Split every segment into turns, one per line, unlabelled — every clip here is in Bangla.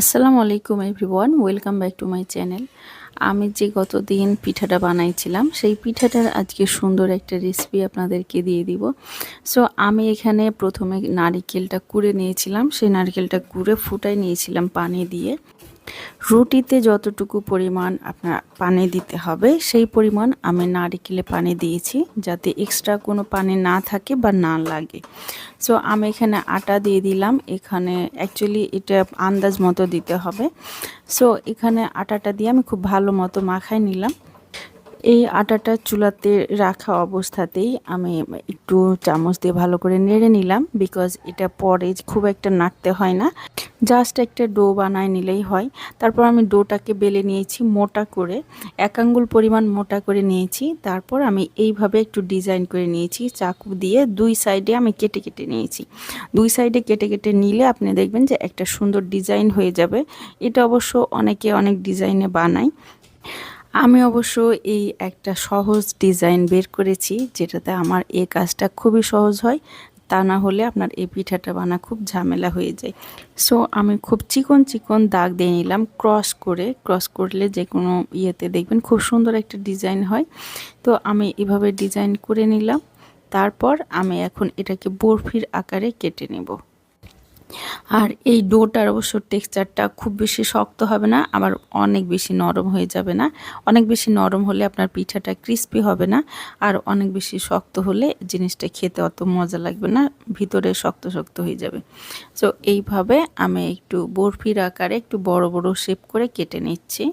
আসসালামু আলাইকুম everyone, welcome back to my channel. আমি যে গতদিন পিঠাটা বানাইছিলাম, সেই পিঠাটার আজকে সুন্দর একটা রেসিপি আপনাদেরকে দিয়ে দিব। সো আমি এখানে প্রথমে নারিকেলটা কুড়ে নিয়েছিলাম, সেই নারকেলটা কুড়ে ফুটাই নিয়েছিলাম পানি দিয়ে। রুটিতে যতটুকু পরিমাণ আপনার পানি দিতে হবে, সেই পরিমাণ আমি নারিকেলে পানি দিয়েছি যাতে এক্সট্রা কোনো পানি না থাকে বা না লাগে। সো আমি এখানে আটা দিয়ে দিলাম, এখানে অ্যাকচুয়ালি এটা আন্দাজ মতো দিতে হবে। সো এখানে আটাটা দিয়ে আমি খুব ভালো মতো মাখাই নিলাম। এই আটাটা চুলাতে রাখা অবস্থাতেই আমি একটু চামচ দিয়ে ভালো করে নেড়ে নিলাম বিকজ এটা পরে খুব একটা নাড়তে হয় না। জাস্ট একটা ডো বানায় নিলেই হয়। তারপর আমি ডোটাকে বেলে নিয়েছি মোটা করে। এক আঙ্গুল পরিমাণ মোটা করে নিয়েছি। তারপর আমি এইভাবে একটু ডিজাইন করে নিয়েছি। চাকু দিয়ে দুই সাইডে আমি কেটে কেটে নিয়েছি। দুই সাইডে কেটে কেটে নিলে আপনি দেখবেন যে একটা সুন্দর ডিজাইন হয়ে যাবে। এটা অবশ্য অনেকে অনেক ডিজাইনে বানায়। আমি অবশ্য এই একটা সহজ ডিজাইন বের করেছি, যেটাতে আমার এই কাজটা খুবই সহজ হয়। তা না হলে আপনার এই পিঠাটা বানা খুব ঝামেলা হয়ে যায়। সো আমি খুব চিকন চিকন দাগ দিয়ে নিলাম, ক্রস করে। ক্রস করলে যে কোনো ইয়েতে দেখবেন খুব সুন্দর একটা ডিজাইন হয়। তো আমি এভাবে ডিজাইন করে নিলাম। তারপর আমি এখন এটাকে বরফির আকারে কেটে নেব। আর এই ডোটার অবশ্য টেক্সচারটা খুব বেশি শক্ত হবে না, আবার অনেক বেশি নরম হয়ে যাবে না। অনেক বেশি নরম হলে আপনার পিঠাটা ক্রিস্পি হবে না, আর অনেক বেশি শক্ত হলে জিনিসটা খেতে অত মজা লাগবে না, ভিতরে শক্ত শক্ত হয়ে যাবে। সো এইভাবে আমি একটু বরফির আকারে একটু বড় বড় শেপ করে কেটে নিচ্ছি।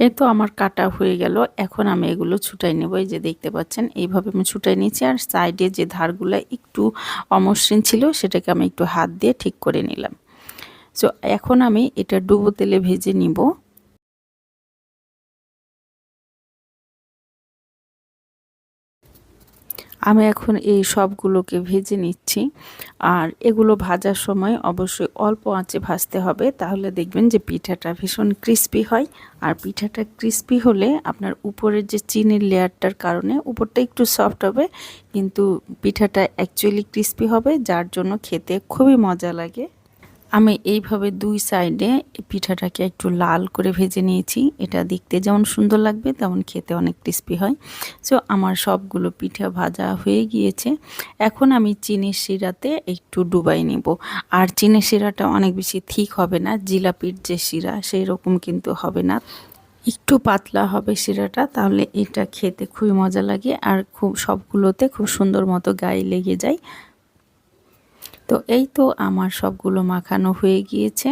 এ তো আমার কাটা হয়ে গেল। এখন আমি এগুলো ছুটাই নেব। এই যে দেখতে পাচ্ছেন, এইভাবে আমি ছুটাই নিয়েছি। আর সাইডে যে ধারগুলো একটু অমসৃণ ছিল, সেটাকে আমি একটু হাত দিয়ে ঠিক করে নিলাম। সো এখন আমি এটা ডুবো তেলে ভেজে নিব। আমি এখন এই সবগুলোকে ভেজে নিচ্ছি। আর এগুলো ভাজার সময় অবশ্যই অল্প আঁচে ভাজতে হবে। তাহলে দেখবেন যে পিঠাটা ভীষণ ক্রিস্পি হয়। আর পিঠাটা ক্রিস্পি হলে আপনার উপরের যে চিনির লেয়ারটার কারণে উপরটা একটু সফট হবে। কিন্তু পিঠাটা অ্যাকচুয়ালি ক্রিস্পি হবে, যার জন্য খেতে খুবই মজা লাগে। আমি এইভাবে দুই সাইডে পিঠাটাকে একটু লাল করে ভেজে নিয়েছি। এটা দেখতে যেমন সুন্দর লাগবে, তেমন খেতে অনেক ক্রিস্পি হয়। সো আমার সবগুলো পিঠা ভাজা হয়ে গিয়েছে। এখন আমি চিনির শিরাতে একটু ডুবাই নিব। আর চিনির শিরাটা অনেক বেশি ঠিক হবে না, জিলাপির যে শিরা সেই রকম কিন্তু হবে না। একটু পাতলা হবে শিরাটা, তাহলে এটা খেতে খুবই মজা লাগে। আর খুব সবগুলোতে খুব সুন্দর মতো গায়ে লেগে যায়। তো এই তো আমার সবগুলো মাখানো হয়ে গিয়েছে।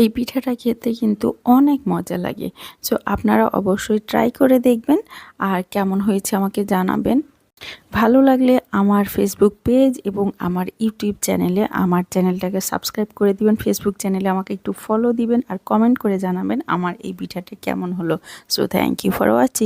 এই পিঠাটা খেতে কিন্তু অনেক মজা লাগে। সো আপনারা অবশ্যই ট্রাই করে দেখবেন আর কেমন হয়েছে আমাকে জানাবেন। ভালো লাগলে আমার ফেসবুক পেজ এবং আমার ইউটিউব চ্যানেলে আমার চ্যানেলটাকে সাবস্ক্রাইব করে দিবেন। ফেসবুক চ্যানেলে আমাকে একটু ফলো দিবেন আর কমেন্ট করে জানাবেন আমার এই পিঠাটা কেমন হলো। So thank you for watching